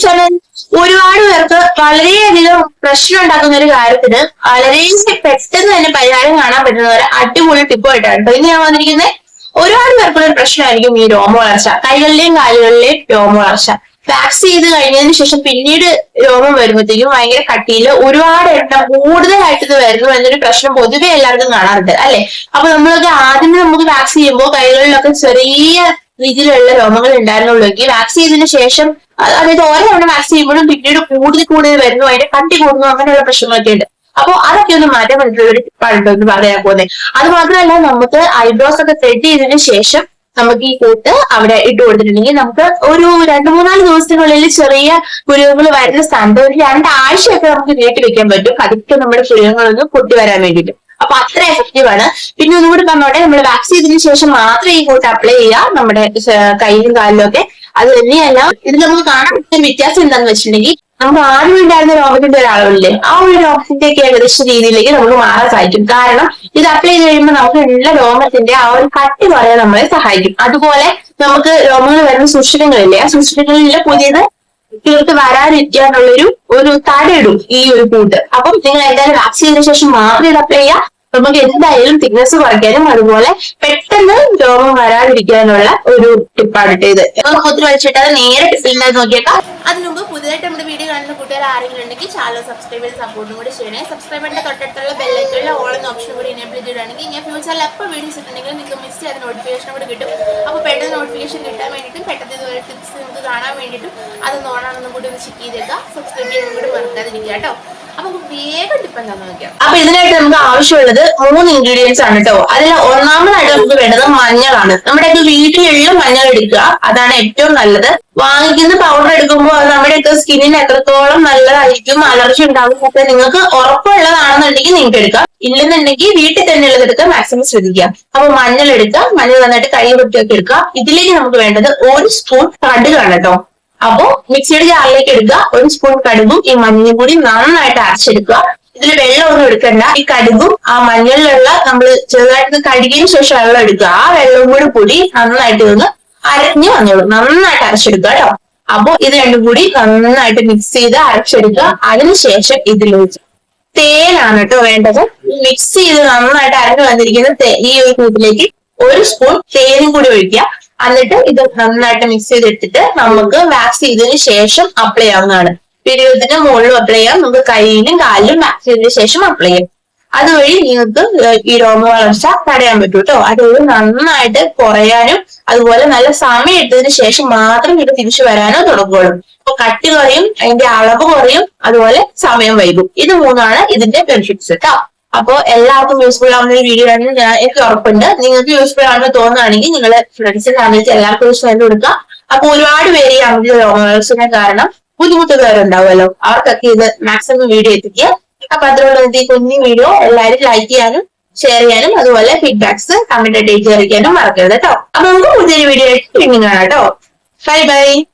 Channel ഒരുപാട് പേർക്ക് വളരെയധികം പ്രശ്നം ഉണ്ടാക്കുന്ന ഒരു കാര്യത്തിന് വളരെ പെട്ടെന്ന് തന്നെ പരിഹാരം കാണാൻ പറ്റുന്ന ഒരു അടിപൊളി ടിപ്പായിട്ടാണ് ഇന്ന് ഞാൻ വന്നിരിക്കുന്നത് ഒരുപാട് പേർക്കുള്ള പ്രശ്നമായിരിക്കും ഈ രോമ വളർച്ച. കൈകളിലെയും കാലുകളിലെയും രോമ വളർച്ച. വാക്സ് ചെയ്ത് കഴിഞ്ഞതിന് ശേഷം പിന്നീട് രോമം വരുമ്പോഴത്തേക്കും ഭയങ്കര കട്ടിയിൽ ഒരുപാട് എണ്ണം കൂടുതലായിട്ട് ഇത് വരുന്നു എന്നൊരു പ്രശ്നം പൊതുവെ എല്ലാവർക്കും കാണാറുണ്ട് അല്ലെ? അപ്പൊ നമ്മളൊക്കെ ആദ്യമേ നമുക്ക് വാക്സ് ചെയ്യുമ്പോൾ കൈകളിലൊക്കെ ചെറിയ രീതിയിലുള്ള രോമങ്ങൾ ഉണ്ടായിരുന്നുള്ളൂവെങ്കിൽ വാക്സ് ചെയ്തതിനു ശേഷം അതായത് ഓരോ തവണ വാക്സ് ചെയ്യുമ്പോഴും പിന്നീട് കൂടുതൽ കൂടുതൽ വരുന്നു. അതിന്റെ കണ്ടി കൂടുന്നു. അങ്ങനെയുള്ള പ്രശ്നങ്ങളൊക്കെ ഉണ്ട്. അപ്പൊ അതൊക്കെ ഒന്ന് മാറ്റാൻ പറ്റുന്ന ഒരു പണ്ട് എന്ന് പറയാൻ പോകുന്നത് അത് മാത്രമല്ല നമുക്ക് ഐബ്രോസ് ഒക്കെ ത്രെഡ് ചെയ്തതിനു ശേഷം നമുക്ക് ഈ കൂട്ട് അവിടെ ഇട്ട് കൊടുത്തിട്ടുണ്ടെങ്കിൽ നമുക്ക് ഒരു രണ്ടു മൂന്നാൽ ദിവസത്തിനുള്ളിൽ ചെറിയ കുരുവങ്ങൾ വരുന്ന സ്ഥാനത്ത് ഒരു രണ്ടാഴ്ചയൊക്കെ നമുക്ക് നീട്ടി വെക്കാൻ പറ്റും. അതൊക്കെ നമ്മുടെ കുരുവങ്ങളൊന്ന് പൊട്ടി വരാൻ വേണ്ടിയിട്ട്. അപ്പൊ അത്ര എഫക്റ്റീവ് ആണ്. പിന്നെ ഒന്നുകൂടി പറഞ്ഞോട്ടെ നമ്മൾ വാക്സിൻ ചെയ്തതിനു ശേഷം മാത്രമേ ഈ കോട്ട് അപ്ലൈ ചെയ്യുക നമ്മുടെ കയ്യിലും കാലിലും ഒക്കെ. അത് തന്നെയല്ല ഇത് നമുക്ക് കാണാൻ പറ്റുന്ന വ്യത്യാസം എന്താണെന്ന് വെച്ചിട്ടുണ്ടെങ്കിൽ നമുക്ക് ആദ്യം ഉണ്ടായിരുന്ന രോഗത്തിന്റെ ഒരാളില്ലേ ആ ഒരു രോഗത്തിന്റെ ഒക്കെ ഏകദേശ രീതിയിലേക്ക് നമുക്ക് മാറാൻ സാധിക്കും. കാരണം ഇത് അപ്ലൈ ചെയ്ത് കഴിയുമ്പോൾ നമുക്ക് ഉള്ള രോമത്തിന്റെ ആ ഒരു കട്ടി പറയാൻ നമ്മളെ സഹായിക്കും. അതുപോലെ നമുക്ക് രോമങ്ങൾ വരുന്ന സുഷിരങ്ങളില്ലേ ആ സുഷിരങ്ങളിലെ പുതിയത് തീർത്ത് വരാതിരിക്കാനുള്ളൊരു ഒരു തടയിടും ഈ ഒരു കൂട്ട്. അപ്പം നിങ്ങൾ എന്തായാലും വാക്സിൻ ചെയ്തതിനു ശേഷം മാത്രം ഇത് അപ്ലൈ ചെയ്യുക. നമുക്ക് എന്തായാലും തിക്നെസ് കുറയ്ക്കാനും അതുപോലെ പെട്ടെന്ന് രോഗം വരാതിരിക്കാനുള്ള ഒരു ടിപ്പാണ് ഇത്. ഒത്തിരി വലിച്ചിട്ട് അത് നേരെ ടിപ്പിൽ നോക്കിയേക്കാം. അതിനു മുമ്പ് പുതിയതായിട്ട് നമ്മുടെ വീഡിയോ കാണുന്ന കൂട്ടുകാർ ആരെങ്കിലും ഉണ്ടെങ്കിൽ ചാനൽ സബ്സ്ക്രൈബ് ചെയ്ത് സപ്പോർട്ടും കൂടി ചെയ്യണേ. സബ്സ്ക്രൈബറിന്റെ തൊട്ടടുത്തുള്ള ബെല്ലൈക്കുള്ള ഓൾ എന്ന ഓപ്ഷൻ കൂടി എനേബിൾ ചെയ്യുകയാണെങ്കിൽ ഞാൻ ഫ്യൂച്ചറിൽ എപ്പോൾ വീഡിയോസ് ഇട്ടുണ്ടെങ്കിൽ നിങ്ങൾക്ക് മിസ് ചെയ്യാതെ നോട്ടിഫിക്കേഷൻ കൂടി കിട്ടും. അപ്പോൾ പെട്ടെന്ന് നോട്ടിഫിക്കേഷൻ കിട്ടാൻ വേണ്ടിയിട്ടും പെട്ടെന്ന് ഇതുപോലെ ടിപ്സ് നിങ്ങൾക്ക് കാണാൻ വേണ്ടിയിട്ടും അത് നോണാണെന്നും കൂടി ഒന്ന് ചെക്ക് ചെയ്തേക്കാം. സബ്സ്ക്രൈബ് ചെയ്യാനും കൂടി മറക്കാതിരിക്കുക കേട്ടോ അപ്പൊ ഇതിനായിട്ട് നമുക്ക് ആവശ്യമുള്ളത് മൂന്ന് ഇൻഗ്രീഡിയൻസ് ആണ് കേട്ടോ അതിൽ ഒന്നാമതായിട്ട് നമുക്ക് വേണ്ടത് മഞ്ഞളാണ്. നമ്മുടെ നമ്മുടെയൊക്കെ വീട്ടിലുള്ള മഞ്ഞൾ എടുക്കുക. അതാണ് ഏറ്റവും നല്ലത്. വാങ്ങിക്കുന്ന പൗഡർ എടുക്കുമ്പോൾ അത് നമ്മുടെയൊക്കെ സ്കിന്നിന് എത്രത്തോളം നല്ലതായിരിക്കും അലർജി ഉണ്ടാകും ഒക്കെ നിങ്ങൾക്ക് ഉറപ്പുള്ളതാണെന്നുണ്ടെങ്കിൽ നിങ്ങൾക്ക് എടുക്കാം. ഇല്ലെന്നുണ്ടെങ്കിൽ വീട്ടിൽ തന്നെ ഉള്ളത് എടുക്കാൻ മാക്സിമം ശ്രദ്ധിക്കുക. അപ്പൊ മഞ്ഞൾ എടുക്കുക. മഞ്ഞൾ നന്നായിട്ട് കൈ വൃത്തിയൊക്കെ എടുക്കുക. ഇതിലേക്ക് നമുക്ക് വേണ്ടത് ഒരു സ്പൂൺ കടുകാണ് കേട്ടോ അപ്പോ മിക്സിയുടെ ജാറിലേക്ക് എടുക്കുക. ഒരു സ്പൂൺ കടുകും ഈ മഞ്ഞളും കൂടി നന്നായിട്ട് അരച്ചെടുക്കുക. ഇതിൽ വെള്ളമൊന്നും എടുക്കണ്ട. ഈ കടുകും ആ മഞ്ഞളിലുള്ള നമ്മൾ ചെറുതായിട്ട് കഴുകിയതിനു ശേഷം വെള്ളം എടുക്കുക. ആ വെള്ളവും കൂടി കൂടി നന്നായിട്ട് ഒന്ന് അരഞ്ഞു വന്നോളൂ. നന്നായിട്ട് അരച്ചെടുക്കുക കേട്ടോ. അപ്പോ ഇത് രണ്ടും കൂടി നന്നായിട്ട് മിക്സ് ചെയ്ത് അരച്ചെടുക്കുക. അതിനുശേഷം ഇതിലൊഴിച്ച് തേനാണ് കേട്ടോ വേണ്ടത്. മിക്സ് ചെയ്ത് നന്നായിട്ട് അരഞ്ഞു വന്നിരിക്കുന്ന ഈ ഒരു കൂട്ടിലേക്ക് ഒരു സ്പൂൺ തേനും കൂടി ഒഴിക്കുക. എന്നിട്ട് ഇത് നന്നായിട്ട് മിക്സ് ചെയ്തെടുത്തിട്ട് നമുക്ക് വാക്സ് ചെയ്തതിന് ശേഷം അപ്ലൈ ചെയ്യാവുന്നതാണ്. പിരിയത്തിന് മുകളിലും അപ്ലൈ ചെയ്യാം. നമുക്ക് കൈയിലും കാലിലും വാക്സ് ചെയ്തതിന് ശേഷം അപ്ലൈ ചെയ്യാം. അതുവഴി നിങ്ങൾക്ക് ഈ രോമ വളർച്ച തടയാൻ പറ്റും കേട്ടോ അതൊരു നന്നായിട്ട് കുറയാനും അതുപോലെ നല്ല സമയം എടുത്തതിന് ശേഷം മാത്രം ഇത് തിരിച്ചു വരാനോ തുടങ്ങുകയുള്ളൂ. അപ്പൊ കട്ടി കുറയും അതിന്റെ അളവ് കുറയും അതുപോലെ സമയം വൈകും. ഇത് മൂന്നാണ് ഇതിന്റെ ബെനിഫിറ്റ്സ് കേട്ടോ അപ്പൊ എല്ലാവർക്കും യൂസ്ഫുൾ ആവുന്ന ഒരു വീഡിയോ ആണെന്ന് ഞാൻ എനിക്ക് ഉറപ്പുണ്ട്. നിങ്ങൾക്ക് യൂസ്ഫുൾ ആണെന്ന് തോന്നുകയാണെങ്കിൽ നിങ്ങൾ ഫ്രണ്ട്സ് ഫാമിലിക്ക് എല്ലാവർക്കും ഷെയർ കൊടുക്കുക. അപ്പൊ ഒരുപാട് പേര് ഈ അമിത രോഗങ്ങൾ കാരണം ബുദ്ധിമുട്ടുകാരുണ്ടാവുമല്ലോ. അവർക്കൊക്കെ ഇത് മാക്സിമം വീഡിയോ എത്തിക്കുക. അപ്പൊ അതിനോട് ഈ കുഞ്ഞു വീഡിയോ എല്ലാവരും ലൈക്ക് ചെയ്യാനും ഷെയർ ചെയ്യാനും അതുപോലെ ഫീഡ്ബാക്സ് കമന്റ് ആയിട്ട് അറിയിക്കാനും മറക്കരുത് കേട്ടോ. അപ്പൊ നമുക്ക് പുതിയൊരു വീഡിയോ ആയിട്ട് പിന്നെ കാണാം കേട്ടോ. Bye bye